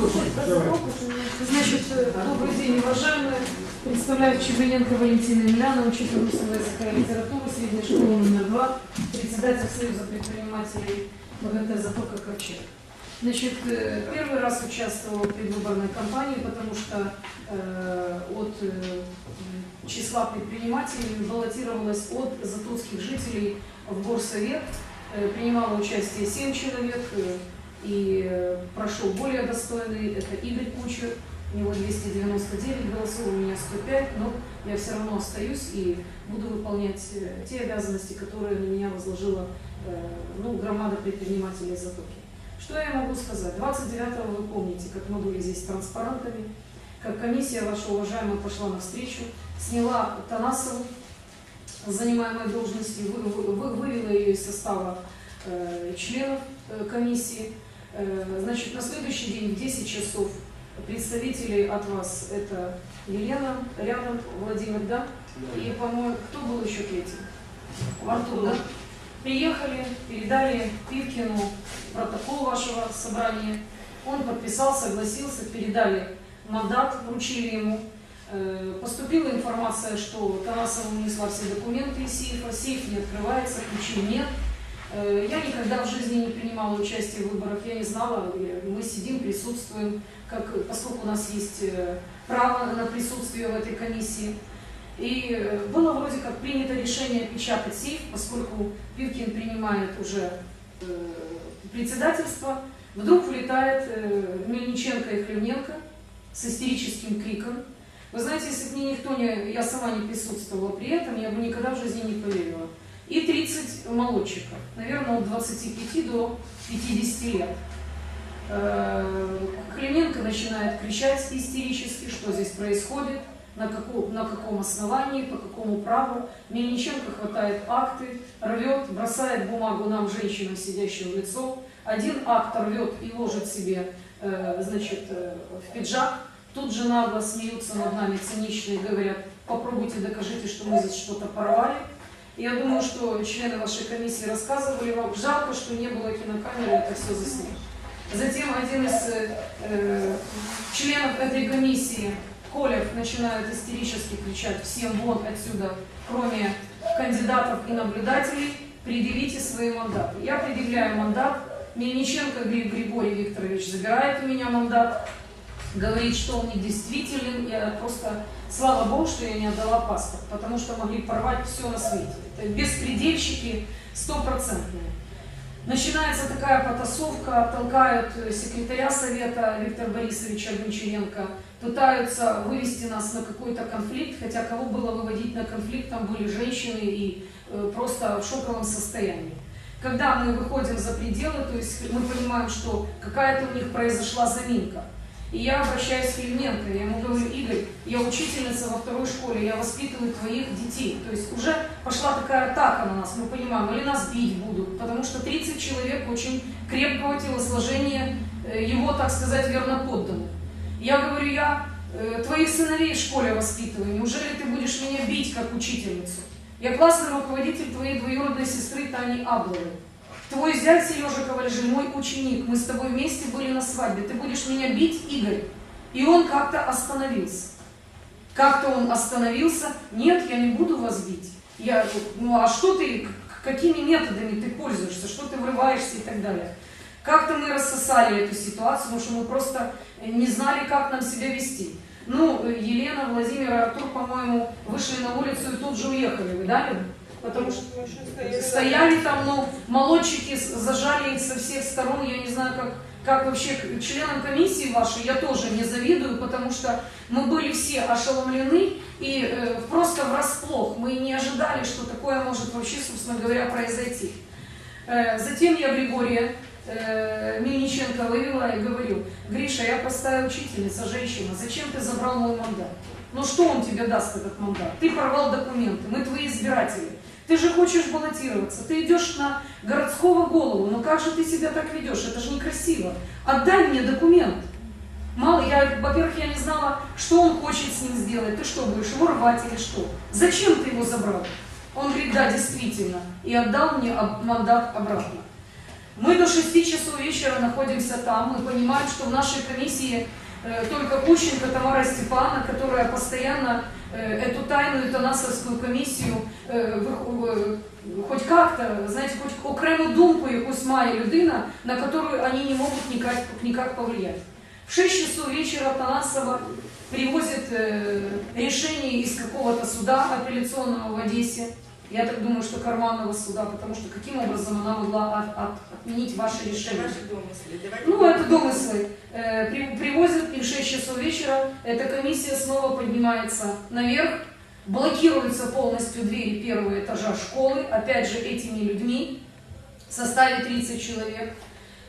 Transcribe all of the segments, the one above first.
Значит, добрый день, уважаемые. Представляю Чебененко Валентина Емельяна, учитель русского языка и литературы средней школы номер 2, председатель Союза предпринимателей МГТ «Затока Ковчег». Значит, э, первый раз участвовала в предвыборной кампании, потому что э, от э, числа предпринимателей баллотировалась от затонских жителей в горсовет. Э, принимало участие 7 человек, э, и э, прошел более достойный, это Игорь Кучер, у него 299 голосов, у меня 105, но я все равно остаюсь и буду выполнять э, те обязанности, которые на меня возложила э, ну, громада предпринимателей Затоки. Что я могу сказать? 29-го вы помните, как мы были здесь транспарантами, как комиссия ваша уважаемая пошла навстречу, сняла Танасову занимаемой должности, вы- вы- вы- вывела ее из состава э, членов э, комиссии. Э, Значит, на следующий день в 10 часов представители от вас, это Елена, рядом, Владимир, да? И, по-моему, кто был еще третий? Артур, да? Приехали, передали Пивкину протокол вашего собрания. Он подписал, согласился, передали мандат, вручили ему. Э, Поступила информация, что Тарасова унесла все документы из сейфа, сейф не открывается, ключей нет. Э, Я никогда в жизни не принимала участие в выборах, я не знала, мы сидим, присутствуем, как, поскольку у нас есть э, право на присутствие в этой комиссии. И э, было вроде как принято решение печатать сейф, поскольку Пивкин принимает уже председательство, вдруг влетает Мельниченко и Хлевненко с истерическим криком. Вы знаете, если бы мне никто не, я сама не присутствовала при этом, я бы никогда в жизни не поверила. И 30 молодчиков, наверное, от 25 до 50 лет. Э, Клименко начинает кричать истерически, что здесь происходит, на, каком, на каком основании, по какому праву. Мельниченко хватает акты, рвет, бросает бумагу нам, женщинам, сидящим в лицо. Один акт рвет и ложит себе э, значит, э, в пиджак. Тут же нагло смеются над нами цинично и говорят, попробуйте докажите, что мы здесь что-то порвали. Я думаю, что члены вашей комиссии рассказывали вам, жалко, что не было кинокамеры, это все заснято. Затем один из э, членов этой комиссии, Колев, начинает истерически кричать всем вон отсюда, кроме кандидатов и наблюдателей, предъявите свои мандаты. Я предъявляю мандат, Мельниченко Гри- Григорий Викторович забирает у меня мандат, говорит, что он недействителен, я просто, слава богу, что я не отдала паспорт, потому что могли порвать все на свете. Это беспредельщики стопроцентные. Начинается такая потасовка, толкают секретаря совета Виктора Борисовича Гончаренко, пытаются вывести нас на какой-то конфликт, хотя кого было выводить на конфликт, там были женщины и э, просто в шоковом состоянии. Когда мы выходим за пределы, то есть мы понимаем, что какая-то у них произошла заминка. И я обращаюсь к Клименко, я ему говорю, Игорь, я учительница во второй школе, я воспитываю твоих детей. То есть уже пошла такая атака на нас, мы понимаем, или нас бить будут, потому что 30 человек очень крепкого телосложения, э, его, так сказать, верноподданных. Я говорю, я э, твоих сыновей в школе воспитываю, неужели ты будешь меня бить как учительницу? Я классный руководитель твоей двоюродной сестры Тани Абловой. Твой зять Сережа Ковальжи, мой ученик, мы с тобой вместе были на свадьбе. Ты будешь меня бить, Игорь? И он как-то остановился. Как-то он остановился. Нет, я не буду вас бить. Я, ну а что ты, какими методами ты пользуешься, что ты врываешься и так далее. Как-то мы рассосали эту ситуацию, потому что мы просто не знали, как нам себя вести. Ну, Елена, Владимир Артур, по-моему, вышли на улицу и тут же уехали. Вы дали? Потому что стояли там, ну, молодчики зажали их со всех сторон, я не знаю, как, как вообще членам комиссии вашей, я тоже не завидую, потому что мы были все ошеломлены и э, просто врасплох, мы не ожидали, что такое может вообще, собственно говоря, произойти. Э, затем я Григория э, Мельниченко вывела и говорю, Гриша, я простая учительница, женщина, зачем ты забрал мой мандат? Ну что он тебе даст, этот мандат? Ты порвал документы, мы твои избиратели. Ты же хочешь баллотироваться, ты идешь на городского голову, но как же ты себя так ведешь? Это же некрасиво. Отдай мне документ. Мало, я, во-первых, я не знала, что он хочет с ним сделать. Ты что, будешь его рвать или что? Зачем ты его забрал? Он говорит, да, действительно. И отдал мне мандат обратно. Мы до 6 часов вечера находимся там, мы понимаем, что в нашей комиссии э, только Кущенко Тамара Степановна, которая постоянно эту тайную Танасовскую комиссию вих- е, хоть как-то, знаете, хоть окрему думку якусь має людина, на которую они не могут никак, никак повлиять. В 6 часов вечера Танасова привозит э, решение из какого-то суда апелляционного в Одессе. Я так думаю, что карманного суда, потому что каким образом она могла от- от- отменить ваше решение? Ваши домыслы. Давайте Ну, это домыслы. Э, при- Привозят, и в 6 часов вечера эта комиссия снова поднимается наверх, блокируются полностью двери первого этажа школы, опять же, этими людьми, в составе 30 человек.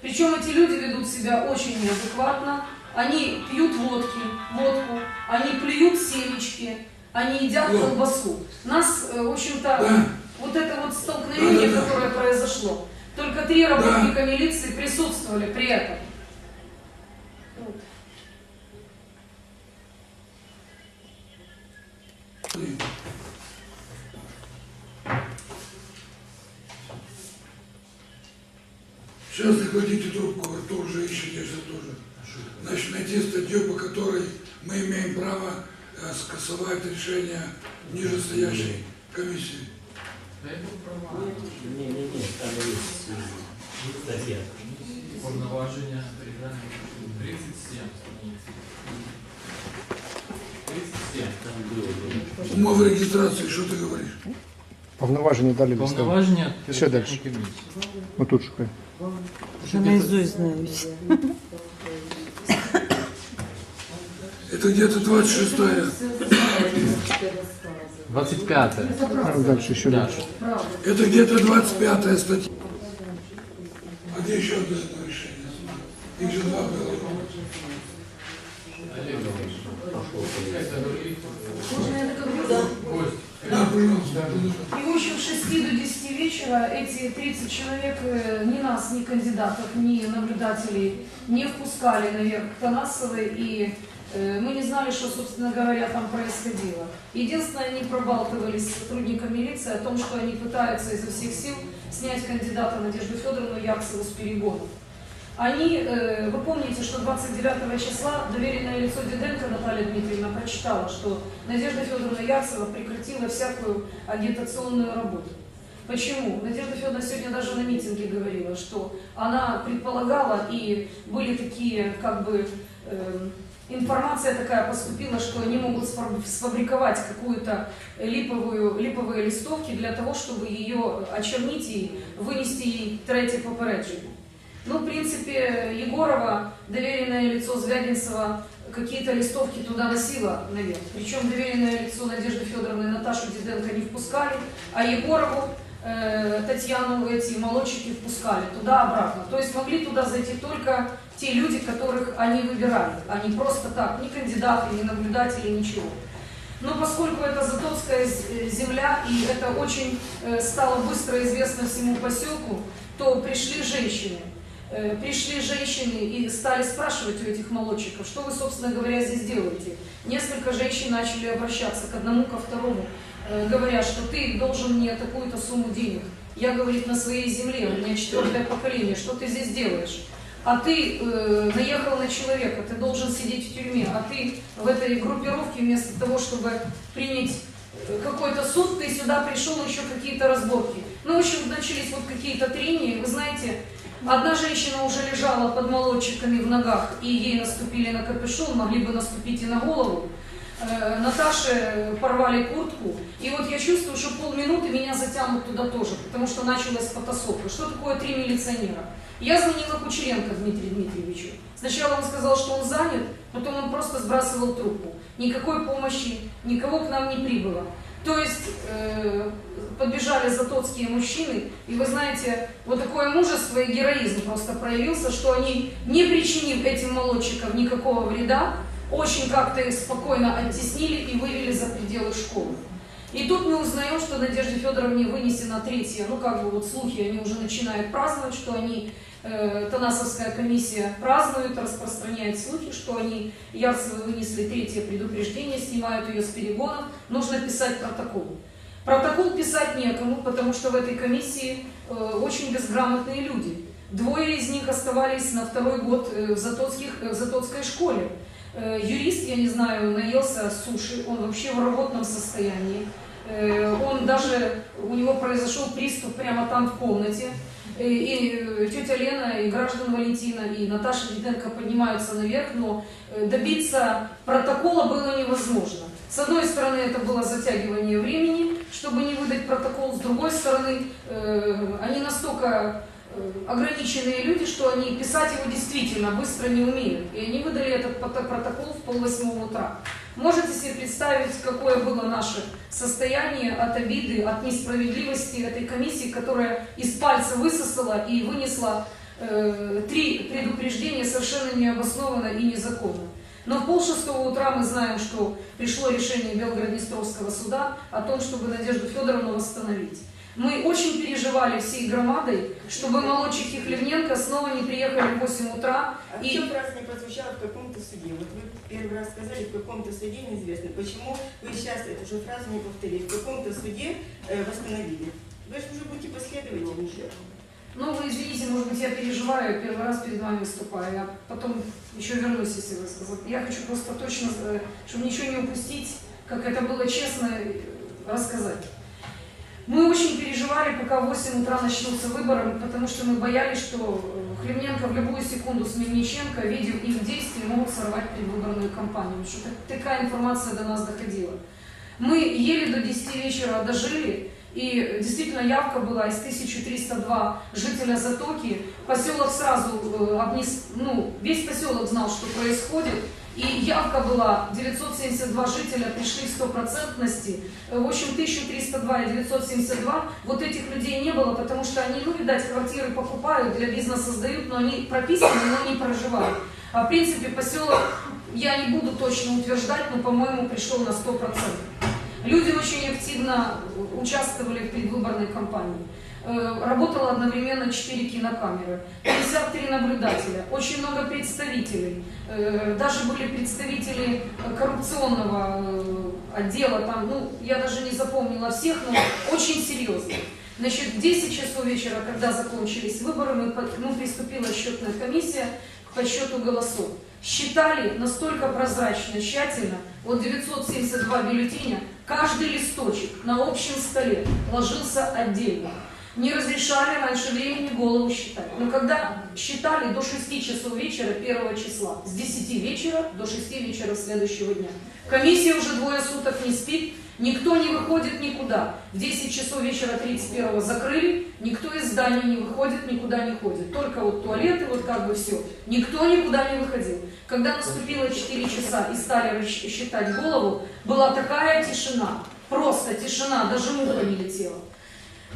Причем эти люди ведут себя очень неадекватно, они пьют водки, водку, они плюют семечки, они едят колбасу. Нас, э, в общем-то, вот это вот столкновение, которое произошло, только три работника милиции присутствовали при этом. Сейчас захватите трубку, Артур уже ищет, я сейчас тоже. Значит, найти статью, по которой мы имеем право скасовать решение нижестоящей комиссии. Не, не, не, там есть э, статья. Повноваження регламенту 37 37. Там было. Умова регистрации, что ты говоришь? Повноваження далі листок. Повноваження Ще далі. територіальної комісії. Отут шукай. Вже наизусть знають. Это где-то 26 25. А, далі, ще далі. Это где-то 25 статья. А где еще одно решение? Их же два было. Да, пожалуйста. И в общем, с 6 до 10 вечера эти 30 человек э, ни нас, ни кандидатов, ни наблюдателей не впускали наверх к Танасовой, и мы не знали, что, собственно говоря, там происходило. Единственное, они пробалтывались с сотрудником милиции о том, что они пытаются изо всех сил снять кандидата Надежду Федоровну Ярцеву с перегонов. Они, э, вы помните, что 29 числа доверенное лицо Диденко Наталья Дмитриевна прочитала, что Надежда Федоровна Ярцева прекратила всякую агитационную работу. Почему? Надежда Федоровна сегодня даже на митинге говорила, что она предполагала, и были такие, как бы, эм, информация такая поступила, что они могут сфаб- сфабриковать какую-то липовую, липовые листовки для того, чтобы ее очернить и вынести ей третье попереджение. Ну, в принципе, Егорова, доверенное лицо Звягинцева, какие-то листовки туда носила наверх. Причем доверенное лицо Надежды Федоровны Наташу Диденко не впускали, а Егорову, э, Татьяну эти молодчики впускали туда-обратно. То есть могли туда зайти только те люди, которых они выбирали, а не просто так, ни кандидаты, ни наблюдатели, ничего. Но поскольку это Затонская з- э, земля, и это очень э, стало быстро известно всему поселку, то пришли женщины. Э, Пришли женщины и стали спрашивать у этих молодчиков, что вы, собственно говоря, здесь делаете. Несколько женщин начали обращаться к одному, ко второму, говоря, что ты должен мне такую-то сумму денег. Я, говорит, на своей земле, у меня четвертое поколение, что ты здесь делаешь? А ты э, наехал на человека, ты должен сидеть в тюрьме, а ты в этой группировке вместо того, чтобы принять э, какой-то суд, ты сюда пришел еще какие-то разборки. Ну, в общем, начались вот какие-то трения, вы знаете, одна женщина уже лежала под молодчиками в ногах, и ей наступили на капюшон, могли бы наступить и на голову. Э, Наташе порвали куртку, и вот я чувствую, что полминуты меня затянут туда тоже, потому что началась потасовка. Что такое три милиционера? Я звонила Кучеренко Дмитрию Дмитриевичу. Сначала он сказал, что он занят, потом он просто сбрасывал трубку. Никакой помощи, никого к нам не прибыло. То есть э, подбежали затоцкие мужчины, и вы знаете, вот такое мужество и героизм просто проявился, что они, не причинив этим молодчикам никакого вреда, очень как-то их спокойно оттеснили и вывели за пределы школы. И тут мы узнаем, что Надежде Федоровне вынесена третья, ну как бы вот слухи, они уже начинают праздновать, что они, э, Танасовская комиссия празднует, распространяет слухи, что они Ярцевы вынесли третье предупреждение, снимают ее с перегонов, нужно писать протокол. Протокол писать некому, потому что в этой комиссии э, очень безграмотные люди. Двое из них оставались на второй год э, в, Затоцких, э, в Затоцкой школе. Э, Юрист, я не знаю, наелся суши, он вообще в работном состоянии. Э, Он даже, у него произошел приступ прямо там в комнате. И, и э, тетя Лена, и граждан Валентина, и Наташа Диденко поднимаются наверх, но э, добиться протокола было невозможно. С одной стороны, это было затягивание времени, чтобы не выдать протокол, с другой стороны, э, они настолько э, ограниченные люди, что они писать его действительно быстро не умеют. И они выдали этот протокол в полвосьмого утра. Можете себе представить, какое было наше состояние от обиды, от несправедливости этой комиссии, которая из пальца высосала и вынесла э, три предупреждения совершенно необоснованно и незаконно. Но в полшестого утра мы знаем, что пришло решение Белгород-Днестровского суда о том, чтобы Надежду Федоровну восстановить. Мы очень переживали всей громадой, чтобы молодчики Хлевненко снова не приехали в 8 утра. А в И чем раз не прозвучало в каком-то суде? Вот вы первый раз сказали, в каком-то суде неизвестно. Почему вы сейчас эту же фразу не повторили? В каком-то суде э, восстановили. Вы же уже будете последовательны. Ну, вы извините, может быть, я переживаю, первый раз перед вами выступаю, я потом еще вернусь, если вы сказали. Я хочу просто точно, э, чтобы ничего не упустить, как это было честно э, рассказать. Мы очень переживали, пока в 8 утра начнутся выборы, потому что мы боялись, что Хлебненко в любую секунду с Мельниченко, видя их действия, могут сорвать предвыборную кампанию. Что так- такая информация до нас доходила. Мы еле до 10 вечера дожили, и действительно явка была из 1302 жителя Затоки. Поселок сразу, э, ну, весь поселок знал, что происходит. И явка была 972 жителя, пришли в стопроцентности. В общем, 1302 и 972, вот этих людей не было, потому что они, ну, видать, квартиры покупают, для бизнеса создают, но они прописаны, но не проживают. А в принципе поселок, я не буду точно утверждать, но, по-моему, пришел на 100%. Люди очень активно участвовали в предвыборной кампании. Э, Работало одновременно 4 кинокамеры, 53 наблюдателя, очень много представителей. Э, Даже были представители коррупционного э, отдела, там, ну, я даже не запомнила всех, но очень серьезно. Значит, в 10 часов вечера, когда закончились выборы, мы, ну, приступила счетная комиссия к подсчету голосов. Считали настолько прозрачно, тщательно, вот 972 бюллетеня, каждый листочек на общем столе ложился отдельно. Не разрешали раньше времени голову считать. Но когда считали до 6 часов вечера 1 числа, с 10 вечера до 6 вечера следующего дня. Комиссия уже двое суток не спит, никто не выходит никуда. В 10 часов вечера 31 закрыли, никто из здания не выходит, никуда не ходит. Только вот туалеты, вот как бы все. Никто никуда не выходил. Когда наступило 4 часа и стали считать голову, была такая тишина, просто тишина, даже муха не летела.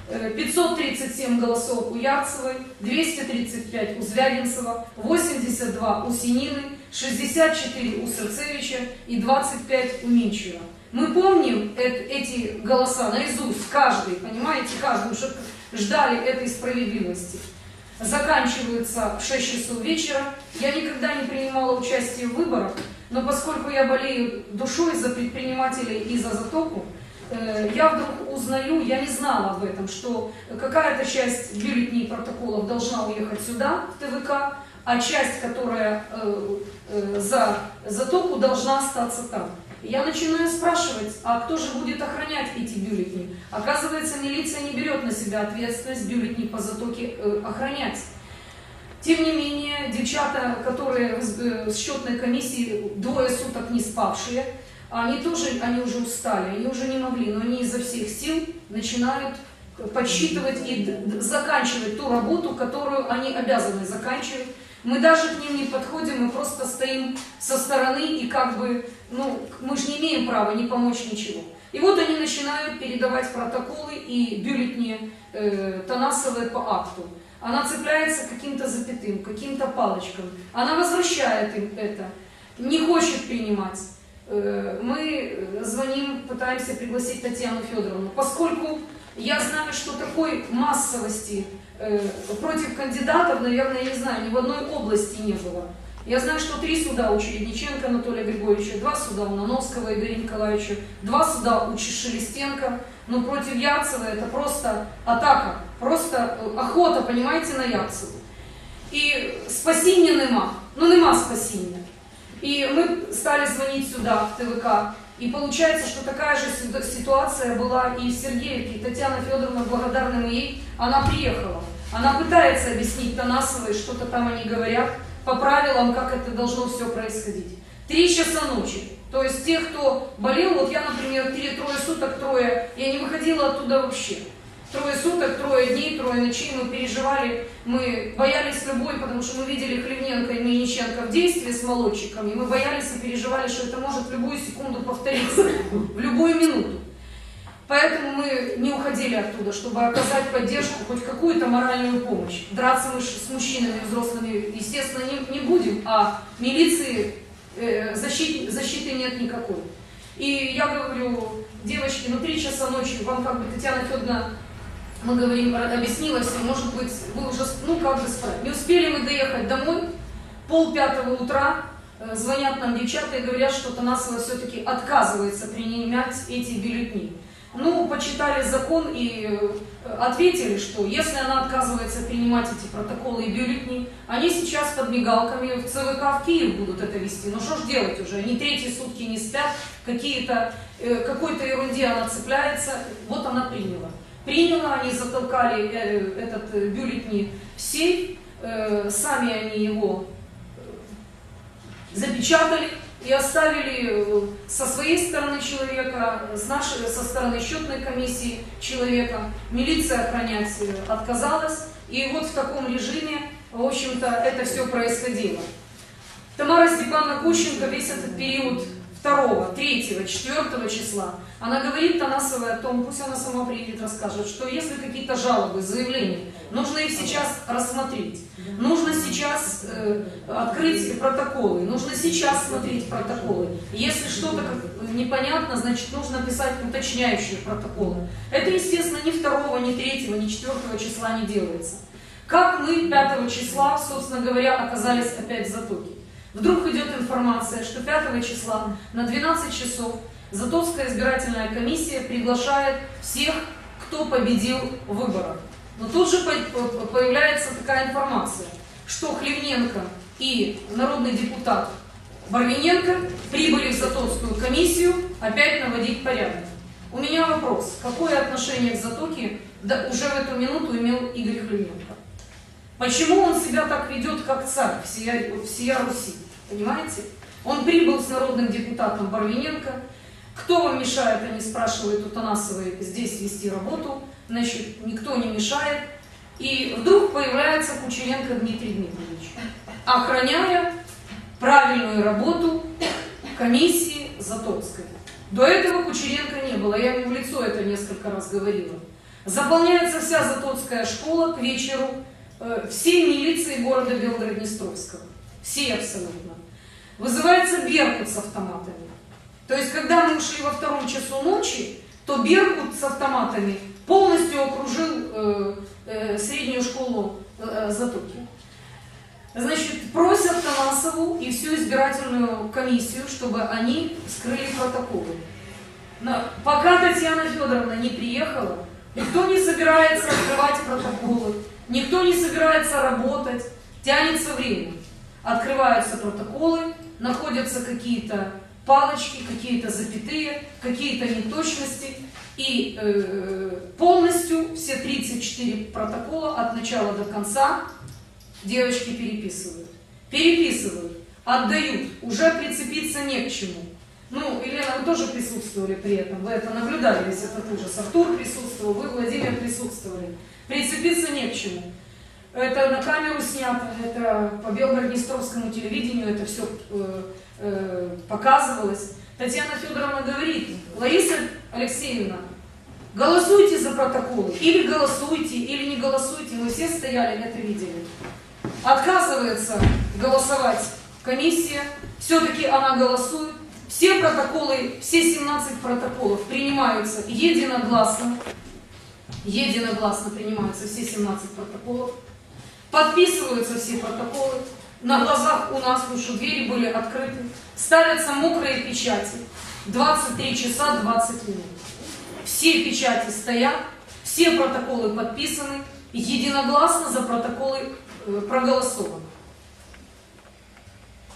Э, 537 голосов у Ярцевой, 235 у Звягинцева, 82 у Синины, 64 у Серцевича и 25 у Минчева. Мы помним э- эти голоса наизусть, каждый, понимаете, каждый, что ждали этой справедливости. Заканчиваются в 6 часов вечера. Я никогда не принимала участие в выборах, но поскольку я болею душой за предпринимателей и за затоку, Э, я вдруг узнаю, я не знала об этом, что какая-то часть бюллетней протоколов должна уехать сюда, в ТВК, а часть, которая э, э, за затоку, должна остаться там. Я начинаю спрашивать, а кто же будет охранять эти бюллетени? Оказывается, милиция не берет на себя ответственность бюллетни по затоке э, охранять. Тем не менее, девчата, которые э, с счетной комиссии двое суток не спавшие, они тоже, они уже устали, они уже не могли, но они изо всех сил начинают подсчитывать и заканчивать ту работу, которую они обязаны заканчивать. Мы даже к ним не подходим, мы просто стоим со стороны и как бы, ну, мы же не имеем права не помочь ничего. И вот они начинают передавать протоколы и бюллетни э, Танасовой по акту. Она цепляется каким-то запятым, каким-то палочкам. Она возвращает им это, не хочет принимать. Э, Мы э, звоним, пытаемся пригласить Татьяну Федоровну, поскольку я знаю, что такой массовости э, против кандидатов, наверное, я не знаю, ни в одной области не было. Я знаю, что три суда у Чередниченко Анатолия Григорьевича, два суда у Нановского Игоря Николаевича, два суда у Шелестенко, но против Ярцева это просто атака, просто э, охота, понимаете, на Ярцеву. І спасіння нема. Ну нема спасіння. И мы стали звонить сюда, в ТВК. И получается, что такая же ситу- ситуация была и в Сергеевке. Татьяна Федоровна, благодарна ей, она приехала. Она пытается объяснить Танасовой, что-то там они говорят, по правилам, как это должно все происходить. Три часа ночи. То есть тех, кто болел, вот я, например, три, трое суток, трое, я не выходила оттуда вообще. Трое суток, трое дней, трое ночей мы переживали, мы боялись любой, потому что мы видели Хлевненко и Мельниченко в действии с молодчиками, мы боялись и переживали, что это может в любую секунду повториться, в любую минуту. Поэтому мы не уходили оттуда, чтобы оказать поддержку, хоть какую-то моральную помощь. Драться мы с мужчинами взрослыми, естественно, не, не будем, а милиции э, защит- защиты нет никакой. И я говорю, девочки, ну три часа ночи, вам как бы Татьяна Федоровна, мы говорим, объяснила все, может быть, вы уже, ну как бы спать. Не успели мы доехать домой, пол пятого утра, э, звонят нам девчата и говорят, что Танасова все-таки отказывается принимать эти бюллетени. Ну, почитали закон и э, ответили, что если она отказывается принимать эти протоколы и бюллетени, они сейчас под мигалками в ЦВК в Киев будут это вести. Ну что ж делать уже? Они третьи сутки не спят, какие-то, э, какой-то ерунде она цепляется. Вот она приняла. Приняла, они затолкали э, этот э, бюллетень в сейф, э, сами они его запечатали и оставили со своей стороны человека, с нашей, со стороны счетной комиссии человека. Милиция охранять отказалась. И вот в таком режиме, в общем-то, это все происходило. Тамара Степановна Кущенко весь этот период 2, 3, 4 числа, она говорит Танасовой о том, пусть она сама приедет, расскажет, что если какие-то жалобы, заявления, нужно их сейчас рассмотреть. Нужно сейчас э, открыть протоколы, нужно сейчас смотреть протоколы. Если что-то непонятно, значит нужно писать уточняющие протоколы. Это, естественно, ни 2, ни 3, ни 4 числа не делается. Как мы 5 числа, собственно говоря, оказались опять в затоке? Вдруг идет информация, что 5 числа на 12 часов Затокская избирательная комиссия приглашает всех, кто победил в выборах. Но тут же по- по- появляется такая информация, что Хлевненко и народный депутат Барвиненко прибыли в Затокскую комиссию опять наводить порядок. У меня вопрос, какое отношение к Затоке да, уже в эту минуту имел Игорь Хлевненко? Почему он себя так ведет, как царь всея, всея Руси? Понимаете? Он прибыл с народным депутатом Барвиненко. Кто вам мешает, они спрашивают у Танасовой, здесь вести работу. Значит, никто не мешает. И вдруг появляется Кучеренко Дмитрий Дмитриевич, охраняя правильную работу комиссии Затокской. До этого Кучеренко не было, я ему в лицо это несколько раз говорила. Заполняется вся Затокская школа к вечеру э, всей милиции города Белгород-Днестровского. Все абсолютно. Вызывается Беркут с автоматами. То есть, когда мы ушли во втором часу ночи, то Беркут с автоматами полностью окружил э, э, среднюю школу э, Затоки. Значит, просят Танасову и всю избирательную комиссию, чтобы они скрыли протоколы. Но пока Татьяна Федоровна не приехала, никто не собирается открывать протоколы, никто не собирается работать, тянется время. Открываются протоколы, находятся какие-то палочки, какие-то запятые, какие-то неточности, и э, полностью все 34 протокола от начала до конца девочки переписывают. Переписывают, отдают, уже прицепиться не к чему. Ну, Елена, вы тоже присутствовали при этом, вы это наблюдали весь этот ужас. Артур присутствовал, вы, Владимир, присутствовали. Прицепиться не к чему. Это на камеру снято, это по Белгород-Днестровскому телевидению это все показывалось. Татьяна Федоровна говорит, Лариса Алексеевна, голосуйте за протоколы, или голосуйте, или не голосуйте, мы все стояли, это видели. Отказывается голосовать комиссия, все-таки она голосует. Все протоколы, все 17 протоколов принимаются единогласно. Единогласно принимаются все 17 протоколов. Подписываются все протоколы. На глазах у нас, потому что двери были открыты. Ставятся мокрые печати. 23 часа 20 минут. Все печати стоят, все протоколы подписаны. Единогласно за протоколы э, проголосовано.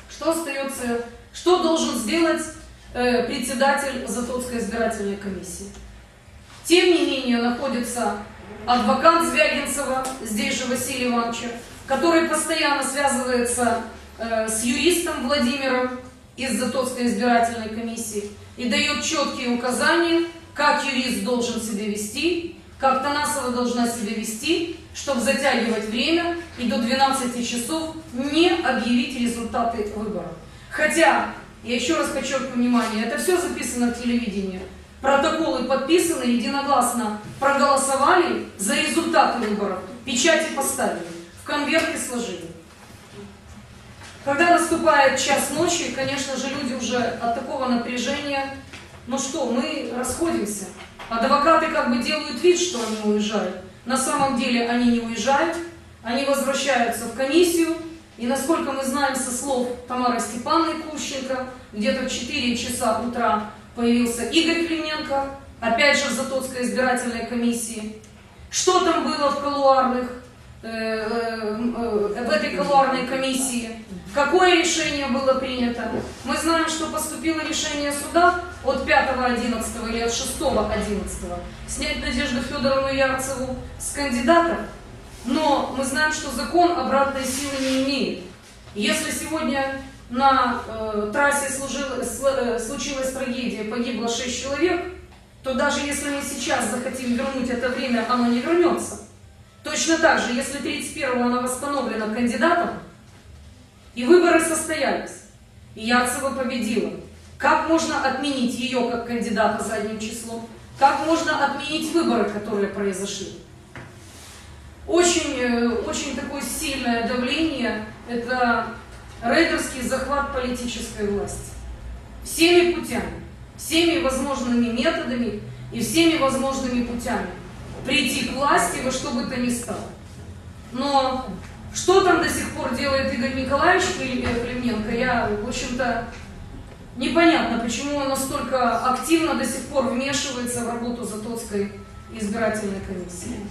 Что остается, что должен сделать э, председатель Затонской избирательной комиссии? Тем не менее находится адвокат Звягинцева, здесь же Василий Иванович, который постоянно связывается э, с юристом Владимиром из Затонской избирательной комиссии и дает четкие указания, как юрист должен себя вести, как Танасова должна себя вести, чтобы затягивать время и до 12 часов не объявить результаты выборов. Хотя, я еще раз подчеркиваю внимание, это все записано в телевидении. Протоколы подписаны, единогласно проголосовали за результаты выборов, печати поставили, в конверте сложили. Когда наступает час ночи, конечно же, люди уже от такого напряжения, ну что, мы расходимся. Адвокаты как бы делают вид, что они уезжают. На самом деле они не уезжают, они возвращаются в комиссию. И насколько мы знаем со слов Тамары Степановны Кущенко, где-то в 4 часа утра появился Игорь Клименко, опять же в Затоцкой избирательной комиссии. Что там было в колуарных, э, э, э, в этой колуарной комиссии? Какое решение было принято? Мы знаем, что поступило решение суда от 5.11 или от 6.11 снять Надежду Федоровну Ярцеву с кандидата, но мы знаем, что закон обратной силы не имеет. Если сегодня на э, трассе служила- сл- э, случилась трагедия, погибло 6 человек, то даже если мы сейчас захотим вернуть это время, оно не вернется. Точно так же, если 31-го она восстановлена кандидатом, и выборы состоялись, и Ярцева победила, как можно отменить ее как кандидата задним числом? Как можно отменить выборы, которые произошли? Очень, э, очень такое сильное давление – это рейдерский захват политической власти. Всеми путями, всеми возможными методами и всеми возможными путями прийти к власти во что бы то ни стало. Но что там до сих пор делает Игорь Николаевич Клим- Клименко, я, в общем-то, непонятно, почему он настолько активно до сих пор вмешивается в работу Затоцкой избирательной комиссии.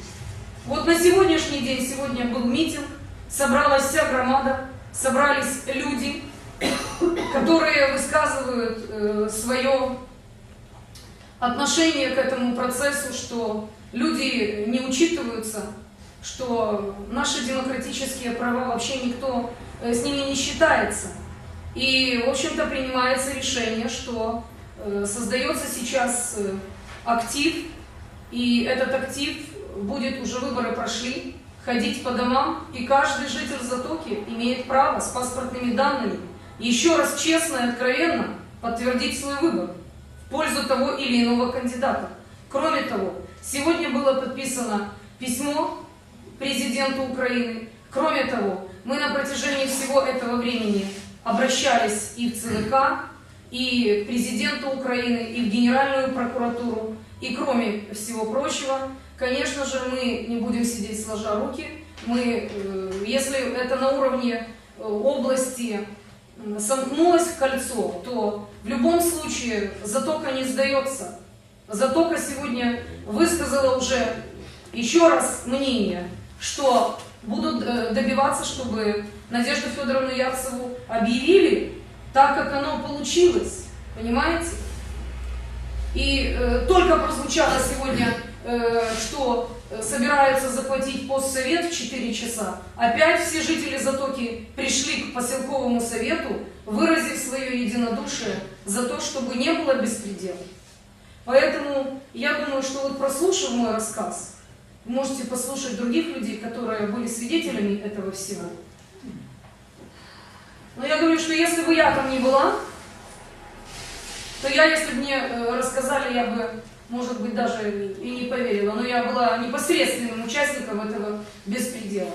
Вот на сегодняшний день, сегодня был митинг, собралась вся громада, собрались люди, которые высказывают свое отношение к этому процессу, что люди не учитываются, что наши демократические права вообще никто э, с ними не считается. И, в общем-то, принимается решение, что э, создается сейчас э, актив, и этот актив будет, уже выборы прошли, ходить по домам, и каждый житель Затоки имеет право с паспортными данными еще раз честно и откровенно подтвердить свой выбор в пользу того или иного кандидата. Кроме того, сегодня было подписано письмо президенту Украины. Кроме того, мы на протяжении всего этого времени обращались и в ЦВК, и к президенту Украины, и в Генеральную прокуратуру. И кроме всего прочего, конечно же, мы не будем сидеть сложа руки. Мы, э, если это на уровне э, области сомкнулось кольцо, то в любом случае Затока не сдается. Затока сегодня высказала уже еще раз мнение, что будут э, добиваться, чтобы Надежду Федоровну Ярцеву объявили так, как оно получилось. Понимаете? И э, только прозвучало сегодня, что э, собираются заплатить постсовет в 4 часа, опять все жители Затоки пришли к поселковому совету, выразив свое единодушие за то, чтобы не было беспредела. Поэтому я думаю, что вот прослушав мой рассказ, можете послушать других людей, которые были свидетелями этого всего. Но я говорю, что если бы я там не была, то я, если бы мне э, рассказали, я бы, может быть, даже и не поверила. Но я была непосредственным участником этого беспредела.